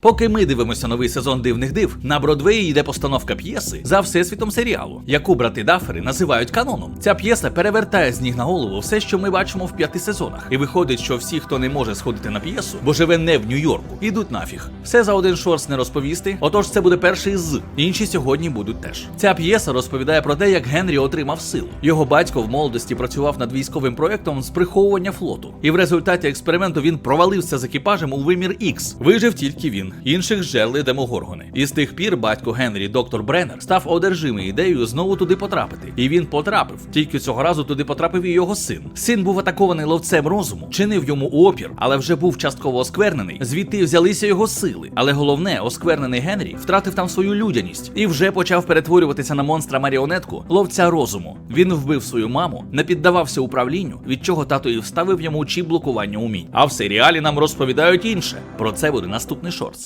Поки ми дивимося новий сезон дивних див, на Бродвеї йде постановка п'єси за всесвітом серіалу, яку брати Дафери називають каноном. Ця п'єса перевертає з ніг на голову все, що ми бачимо в п'яти сезонах. І виходить, що всі, хто не може сходити на п'єсу, бо живе не в Нью-Йорку, ідуть нафіг. Все за один шорс не розповісти. Отож, це буде перший з інші сьогодні будуть теж. Ця п'єса розповідає про те, як Генрі отримав силу. Його батько в молодості працював над військовим проектом з приховування флоту, і в результаті експерименту він провалився з екіпажем у вимір Ікс. Вижив тільки він. Інших жерли демогоргони. І з тих пір батько Генрі, доктор Бреннер, став одержимий ідеєю знову туди потрапити. І він потрапив. Тільки цього разу туди потрапив і його син. Син був атакований ловцем розуму, чинив йому опір, але вже був частково осквернений. Звідти взялися його сили. Але головне, осквернений Генрі втратив там свою людяність і вже почав перетворюватися на монстра маріонетку ловця розуму. Він вбив свою маму, не піддавався управлінню, від чого тато і вставив йому чіп блокування умінь. А в серіалі нам розповідають інше. Про це буде наступний шорт.